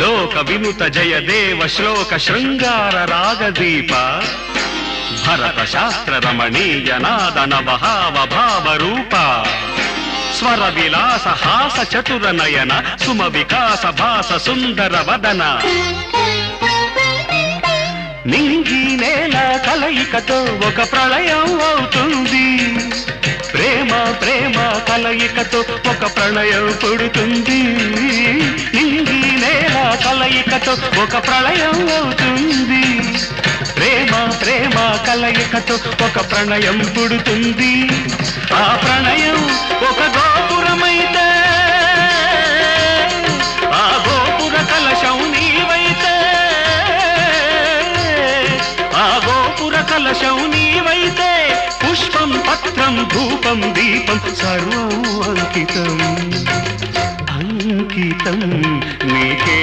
లోక వినుత జయ దేవ శ్లోక శృంగార రాగదీప. భరత శాస్త్ర రమణీయ నాదన భావ భావ రూప. స్వర విలాస హాస చతుర నయన సుమ వికాస భాస సుందర వదన. నింగి నేల కలయికతో ఒక ప్రళయం అవుతుంది. ప్రేమ ప్రేమ కలయికతో ఒక ప్రళయం పుడుతుంది. కలయికతో ఒక ప్రళయం అవుతుంది. ప్రేమ ప్రేమ కలయికతో ఒక ప్రణయం పుడుతుంది. ఆ ప్రణయం ఒక గోపురమైతే ఆ గోపుర కలశం నీవైతే ఆ గోపుర కలశం నీవైతే పుష్పం పత్రం ధూపం దీపం సర్వం అంకితం అంకితం నీకే